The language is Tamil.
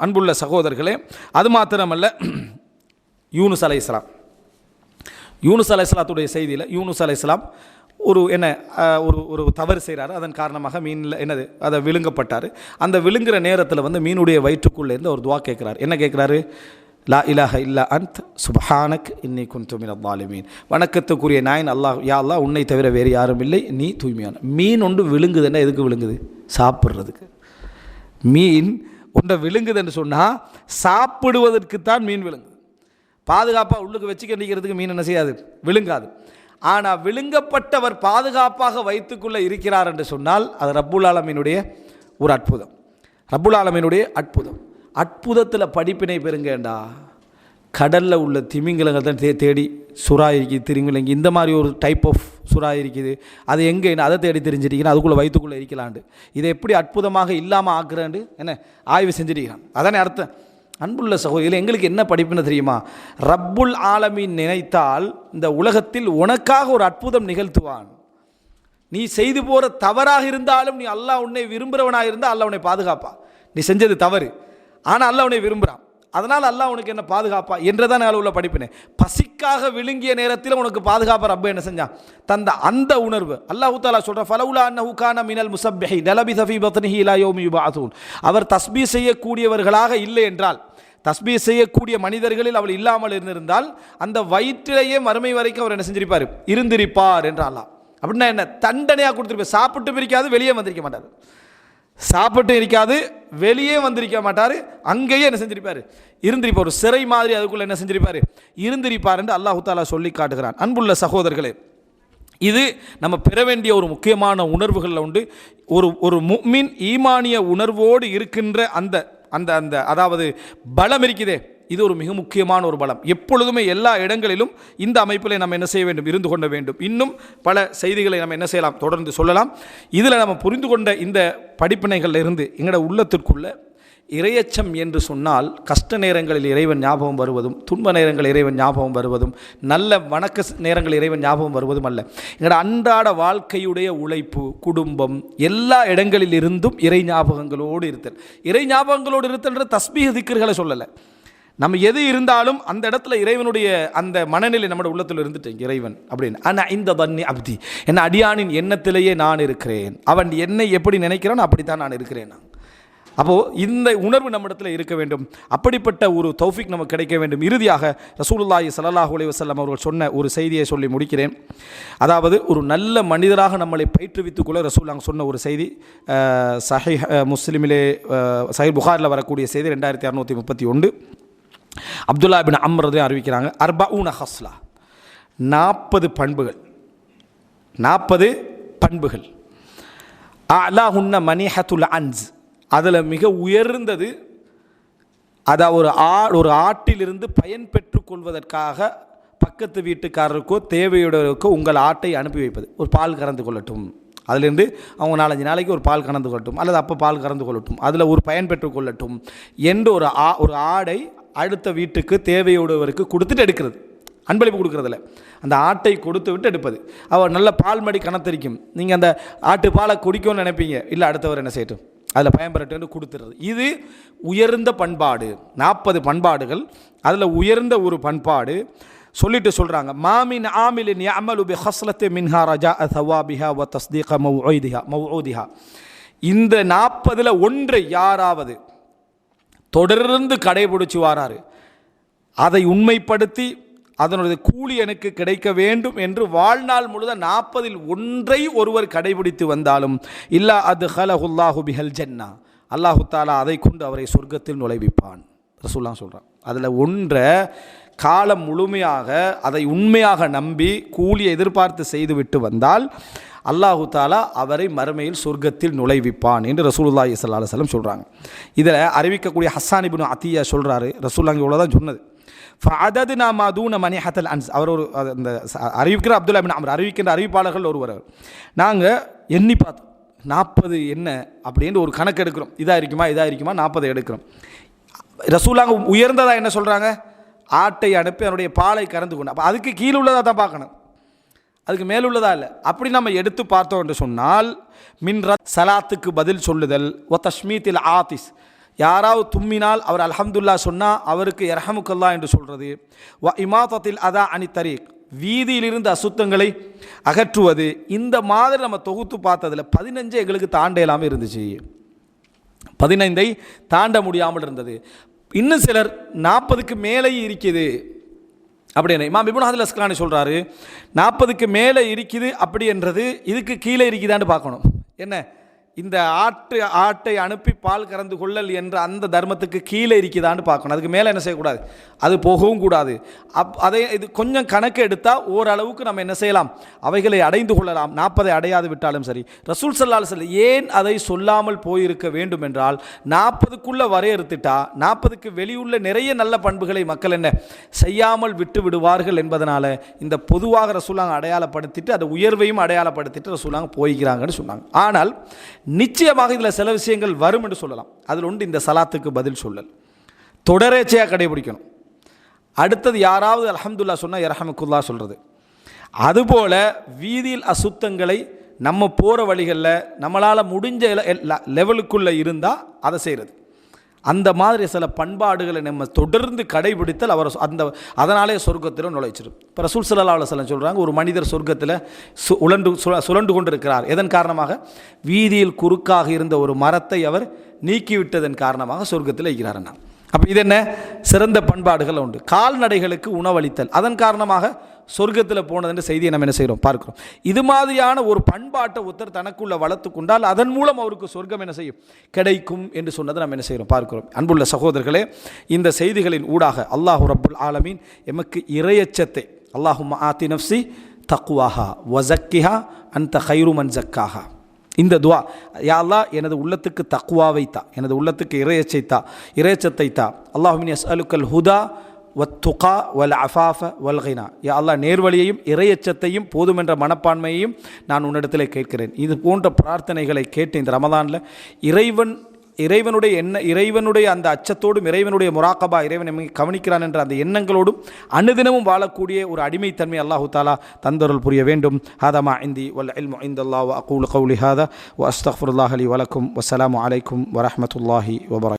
அன்புள்ள சகோதரர்களே அது மாத்திரமல்ல யூனுஸ் அலை இஸ்லாம். யூனுஸ் அலை இஸ்லாத்துடைய செய்தியில் யூனுஸ் அலை இஸ்லாம் ஒரு என்ன ஒரு ஒரு தவறு செய்கிறாரு அதன் காரணமாக மீனில் என்னது அதை விழுங்கப்பட்டார். அந்த விழுங்குற நேரத்தில் வந்து மீனுடைய வயிற்றுக்குள்ளேருந்து ஒரு துவா கேட்குறாரு. என்ன கேட்குறாரு? லா இலாஹ இல்லா அந்த் சுபஹானக் இன்னி குன்து மின வாலிமீன் வணக்கத்துக்குரிய நாயன் அல்லாஹ் யா அல்லா உன்னை தவிர வேறு யாரும் இல்லை. நீ தூய்மையான. மீன் ஒன்று விழுங்குதுன்னா எதுக்கு விழுங்குது? சாப்பிட்றதுக்கு. மீன் உண்டை விழுங்குதுன்னு சொன்னால் சாப்பிடுவதற்குத்தான் மீன் விழுங்குது. பாதுகாப்பாக உள்ளுக்கு வச்சுக்க நிற்கிறதுக்கு மீன் என்ன செய்யாது? விழுங்காது. ஆனால் விழுங்கப்பட்டவர் பாதுகாப்பாக வைத்துக்குள்ளே இருக்கிறார் என்று சொன்னால் அது ரப்புல் ஆலமீனுடைய ஒரு அற்புதம். ரப்புல் ஆலமீனுடைய அற்புதம். அற்புதத்தில் படிப்பினை பெறுங்கண்டா கடலில் உள்ள திமிங்கலங்கள் தான் தே தேடி சுறா இருக்குது திமிங்கலங்க இந்த மாதிரி ஒரு டைப் ஆஃப் சுறா இருக்குது அது எங்கே அதை தேடி தெரிஞ்சிருக்கிறேன் அதுக்குள்ளே வயிற்றுக்குள்ளே இருக்கலாண்டு இதை எப்படி அற்புதமாக இல்லாமல் ஆக்குறாண்டு? என்ன? ஆய்வு செஞ்சிருக்கிறான் அதானே அர்த்தம். அன்புள்ள சகோதரியில் எங்களுக்கு என்ன படிப்புன்னு தெரியுமா? ரப்புல் ஆலமீன் நினைத்தால் இந்த உலகத்தில் உனக்காக ஒரு அற்புதம் நிகழ்த்துவான். நீ செய்து போகிற தவறாக இருந்தாலும் நீ அல்லாஹ் உன்னை விரும்புகிறவனாக இருந்தால் அல்லாஹ் உன்னை பாதுகாப்பா நீ செஞ்சது தவறு. ஆனால் அல்லா உன்னை விரும்புகிறான் அதனால் அல்லாஹ் உனக்கு என்ன பாதுகாப்பா? என்றதான் உள்ள படிப்பினே. பசிக்காக விழுங்கிய நேரத்தில் உனக்கு பாதுகாப்பு? ரப்ப என்ன செஞ்சான்? தந்த அந்த உணர்வு. அல்லாஹு தாலா சொல்ற ஃபலவுலா அன்னஹு கான மினல் முசப்பிஹி லலபி சஃபி பத்னிஹி இலா யோமி யுபஅதூன் அவர் தஸ்பீ செய்யக்கூடியவர்களாக இல்லை என்றால் தஸ்பீ செய்யக்கூடிய மனிதர்களில் அவள் இல்லாமல் இருந்திருந்தால் அந்த வயிற்றிலேயே மறுமை வரைக்கும் அவர் என்ன செஞ்சிருப்பார்? இருந்திருப்பார் என்றாலாம் அப்படின்னா என்ன? தண்டனையாக கொடுத்துருப்பார். சாப்பிட்டு பிரிக்காது வெளியே வந்திருக்க மாட்டார். சாப்பிட்டு இருக்காது வெளியே வந்திருக்க மாட்டார் அங்கேயே என்ன செஞ்சிருப்பார்? இருந்திருப்பார் ஒரு சிறை மாதிரி அதுக்குள்ளே என்ன செஞ்சிருப்பார்? இருந்திருப்பார் என்று அல்லாஹு தாலா சொல்லி காட்டுகிறான். அன்புள்ள சகோதரர்களே இது நம்ம பெற வேண்டிய ஒரு முக்கியமான உணர்வுகளில் உண்டு. ஒரு ஒரு முக்மின் ஈமானிய உணர்வோடு இருக்கின்ற அந்த அந்த அந்த அதாவது பலம் இருக்குதே இது ஒரு மிக முக்கியமான ஒரு பலம். எப்பொழுதுமே எல்லா இடங்களிலும் இந்த அமைப்பில் நம்ம என்ன செய்ய வேண்டும்? இருந்து கொள்ள வேண்டும். இன்னும் பல செய்திகளை நம்ம என்ன செய்யலாம்? தொடர்ந்து சொல்லலாம். இதில் நம்ம புரிந்து கொண்ட இந்த படிப்பினைகளில் இருந்து எங்களோட உள்ளத்திற்குள்ள இரையச்சம் என்று சொன்னால் கஷ்ட நேரங்களில் இறைவன் ஞாபகம் வருவதும் துன்ப நேரங்களில் இறைவன் ஞாபகம் வருவதும் நல்ல வணக்க நேரங்கள் நேரங்களில் இறைவன் ஞாபகம் வருவதும் அல்ல. எங்களோட அன்றாட வாழ்க்கையுடைய உழைப்பு குடும்பம் எல்லா இடங்களில் இருந்தும் இறை ஞாபகங்களோடு இருத்தல். இறை ஞாபகங்களோடு இருத்தல்ன்ற தஸ்பீக திக்கர்களை சொல்லலை. நம்ம எது இருந்தாலும் அந்த இடத்துல இறைவனுடைய அந்த மனநிலை நம்முடைய உள்ளத்தில் இருந்துட்டேன் இறைவன் அப்படின்னு. ஆனால் இந்த தன்னி அப்தி. என்ன அடியானின் எண்ணத்திலேயே நான் இருக்கிறேன். அவன் என்னை எப்படி நினைக்கிறான் அப்படித்தான் நான் இருக்கிறேன் நான். அப்போது இந்த உணர்வு நம்மிடத்தில் இருக்க வேண்டும். அப்படிப்பட்ட ஒரு தௌஃபிக் நமக்கு கிடைக்க வேண்டும். இறுதியாக ரசூலுல்லாஹி சல்லாஹூ அலைஹி அவர்கள் சொன்ன ஒரு செய்தியை சொல்லி முடிக்கிறேன். அதாவது ஒரு நல்ல மனிதராக நம்மளை பயிற்றுவித்துக்கொள்ள ரசூல்லாங்க சொன்ன ஒரு செய்தி சஹி முஸ்லீமிலே சஹி புகாரில் வரக்கூடிய செய்தி ரெண்டாயிரத்தி அறநூற்றி முப்பத்தி ஒன்று. அப்துல்லா பின் அம்ரதையும் அறிவிக்கிறாங்க அர்பா ஊன ஹஸ்லா. நாற்பது பண்புகள். நாற்பது பண்புகள். அலாஹுன்ன மணிஹத்துல் அன்ஸ். அதில் மிக உயர்ந்தது அதை ஒரு ஆ ஒரு ஆட்டிலிருந்து பயன் பெற்றுக்கொள்வதற்காக பக்கத்து வீட்டுக்காரருக்கோ தேவையுடையவருக்கோ உங்கள் ஆட்டை அனுப்பி வைப்பது. ஒரு பால் கறந்து கொள்ளட்டும். அதிலிருந்து அவங்க நாலஞ்சு நாளைக்கு ஒரு பால் கறந்து கொள்ளட்டும். அல்லது அப்போ பால் கறந்து கொள்ளட்டும். அதில் ஒரு பயன் பெற்றுக்கொள்ளட்டும் என்று ஒரு ஆ ஒரு ஆடை அடுத்த வீட்டுக்கு தேவையுடையவருக்கு கொடுத்துட்டு எடுக்கிறது. அன்பளிப்பு கொடுக்குறதில்ல. அந்த ஆட்டை கொடுத்து விட்டு எடுப்பது. அவர் நல்ல பால் மடி கணத்தரிக்கும் நீங்கள் அந்த ஆட்டு பாலை குடிக்கும்னு நினைப்பீங்க. இல்லை அடுத்தவர் என்ன செய்யட்டும்? அதில் பயன்பெறட்டு கொடுத்துறது. இது உயர்ந்த பண்பாடு. நாற்பது பண்பாடுகள். அதில் உயர்ந்த ஒரு பண்பாடு. சொல்லிட்டு சொல்கிறாங்க மாமின் ஆமிலின் அமலு பி ஹஸ்லத்தே மின்ஹா ரஜா தவாபிஹா வ தஸ்தீக மௌஐதிஹா மௌஊதிஹா இந்த நாற்பதில் ஒன்றை யாராவது தொடர்ந்து கடைபிடிச்சு வாராரு. அதை உண்மைப்படுத்தி அதனுடைய கூலி எனக்கு கிடைக்க வேண்டும் என்று வாழ்நாள் முழுத நாற்பதில் ஒன்றை ஒருவர் கடைபிடித்து வந்தாலும் இல்லா அது ஹலஹுல்லாஹு பிஹல் ஜன்னா. அல்லாஹு தாலா அதை கொண்டு அவரை சொர்க்கத்தில் நுழைவிப்பான். ரசூல்லாம் சொல்கிறான் அதில் ஒன்றை காலம் முழுமையாக அதை உண்மையாக நம்பி கூலியை எதிர்பார்த்து செய்துவிட்டு வந்தால் அல்லாஹு தாலா அவரை மறுமையில் சொர்க்கத்தில் நுழைவிப்பான் என்று ரசூலுல்லா ஸல்லல்லாஹு அலைஹி சொல்கிறாங்க இதில் அறிவிக்கக்கூடிய ஹஸ்ஸான் இப்னு அத்தியா சொல்கிறாரு ரசூல்லாங்க இவ்வளோ தான் சொன்னது. அதது நாம் நாம மணி ஹத்தல் அன்ஸ். அவர் ஒரு அந்த அறிவிக்கிற அப்துல்லா பின் அமர் அறிவிக்கின்ற அறிவிப்பாளர்கள் ஒருவர் நாங்கள் எண்ணி பார்த்தோம். நாற்பது என்ன அப்படின்னு ஒரு கணக்கு எடுக்கிறோம். இதாக இருக்குமா இதாக இருக்குமா நாற்பது எடுக்கிறோம். ரசூலாங்க உயர்ந்ததாக என்ன சொல்கிறாங்க ஆட்டை அனுப்பி அதனுடைய பாலை கறந்து கொண்டு அப்போ அதுக்கு கீழே உள்ளதாக தான் பார்க்கணும். அதுக்கு மேலுள்ளதா இல்லை? அப்படி நம்ம எடுத்து பார்த்தோம் என்று சொன்னால் மின்ரத் சலாத்துக்கு பதில் சொல்லுதல் ஒ தஷ்மீத்தில் ஆதிஸ். யாராவது தும்மினால் அவர் அல்ஹம்துல்லா சொன்னால் அவருக்கு இரஹமுக்கல்லா என்று சொல்கிறது வ இமாதத்தில் அதா அணி தரீக். வீதியிலிருந்து அசுத்தங்களை அகற்றுவது இந்த மாதிரி நம்ம தொகுத்து பார்த்ததில் பதினஞ்சு எங்களுக்கு தாண்ட இல்லாமல் இருந்துச்சு. பதினைந்தை தாண்ட முடியாமல் இருந்தது. இன்னும் சிலர் நாற்பதுக்கு மேலேயும் இருக்குது. அப்படின்னு இமாம் இபுன் ஹாதில் அஸ்கலானி சொல்கிறாரு நாற்பதுக்கு மேலே இருக்குது அப்படி என்றது இதுக்கு கீழே இருக்குதான்னு பார்க்கணும். என்ன? இந்த ஆட்டு ஆட்டை அனுப்பி பால் கறந்து கொள்ளல் என்ற அந்த தர்மத்துக்கு கீழே இருக்குதான்னு பார்க்கணும். அதுக்கு மேலே என்ன செய்யக்கூடாது? அது போகவும் கூடாது. அப் அதை இது கொஞ்சம் கணக்கு எடுத்தால் ஓரளவுக்கு நம்ம என்ன செய்யலாம்? அவைகளை அடைந்து கொள்ளலாம். நாற்பதை அடையாது விட்டாலும் சரி. ரசூல் சல்லால் செல்ல ஏன் அதை சொல்லாமல் போயிருக்க வேண்டும் என்றால் நாற்பதுக்குள்ளே வரையறுத்துட்டா நாற்பதுக்கு வெளியுள்ள நிறைய நல்ல பண்புகளை மக்கள் என்ன செய்யாமல் விட்டு விடுவார்கள் என்பதனால் இந்த பொதுவாக ரசூலாங்க அடையாளப்படுத்திட்டு அதை உயர்வையும் அடையாளப்படுத்திட்டு ரசூலாங்க போய்க்கிறாங்கன்னு சொன்னாங்க. ஆனால் நிச்சயமாக இதில் சில விஷயங்கள் வரும் என்று சொல்லலாம். அதில் உண்டு இந்த சலாத்துக்கு பதில் சொல்லல். தொடரேச்சையாக கடைபிடிக்கணும். அடுத்தது யாராவது அலமதுல்லா சொன்னால் இரஹமக்குல்லா சொல்கிறது அதுபோல் வீதியில் அசுத்தங்களை நம்ம போகிற வழிகளில் நம்மளால் முடிஞ்ச லெவலுக்குள்ளே இருந்தால் அதை செய்கிறது அந்த மாதிரி சில பண்பாடுகளை நம்ம தொடர்ந்து கடைபிடித்தல் அவர் அந்த அதனாலே சொர்க்கத்தில் நுழைச்சிடும் இப்போ ரசூல் சல்லா அலுவலம் சொல்கிறாங்க ஒரு மனிதர் சொர்க்கத்தில் சு உழண்டு சுழ சுழண்டு கொண்டிருக்கிறார். எதன் காரணமாக? வீதியில் குறுக்காக இருந்த ஒரு மரத்தை அவர் நீக்கிவிட்டதன் காரணமாக சொர்க்கத்தில் இருக்கிறாருன்னா அப்போ இது என்ன? சிறந்த பண்பாடுகள் உண்டு. கால்நடைகளுக்கு உணவளித்தல். அதன் காரணமாக சொர்க்கத்தில் போனதுன்ற செய்தியை நம்ம என்ன செய்கிறோம் பார்க்குறோம். இது மாதிரியான ஒரு பண்பாட்டை ஒருத்தர் தனக்குள்ள வளர்த்து கொண்டால் அதன் மூலம் அவருக்கு சொர்க்கம் என்ன செய்யும்? கிடைக்கும் என்று சொன்னதை நம்ம என்ன செய்கிறோம் பார்க்கிறோம். அன்புள்ள சகோதரர்களே இந்த செய்திகளின் ஊடாக அல்லாஹு ரப்புல் ஆலமீன் எமக்கு இறையச்சத்தை அல்லாஹு ஆத்தி நப்சி தக்குவாஹா வசக்கிஹா அந்த ஹைருமன் ஜக்காஹா. இந்த துவா. யாழ்லா எனது உள்ளத்துக்கு தக்குவாவை தா எனது உள்ளத்துக்கு இறையச்சை தா இறையச்சத்தை தா. அல்லாஹுமின் எஸ் அலுக்கல் ஹுதா வத்துகா வல் அஃபாஃப வல்கைனா யா அல்லா நேர்வழியையும் இறையச்சத்தையும் போதுமென்ற மனப்பான்மையையும் நான் உன்னிடத்தில் கேட்கிறேன். இது போன்ற பிரார்த்தனைகளை கேட்டு இந்த ரமதானில் இறைவன் இறைவனுடைய எண்ண இறைவனுடைய அந்த அச்சத்தோடும் இறைவனுடைய முராக்கபா இறைவன் கவனிக்கிறான் என்ற அந்த எண்ணங்களோடும் அனுதினமும் வாழக்கூடிய ஒரு அடிமைத்தன்மை அல்லாஹு தாலா தந்தருள் புரிய வேண்டும். ஹாதமா இந்தி வல் இல்மு இந்தல்லா அகூல் கௌலி ஹாதா. வ வலக்கும் வசலாம் அலைக்கும். வரமத்துல்லாஹி வபரக்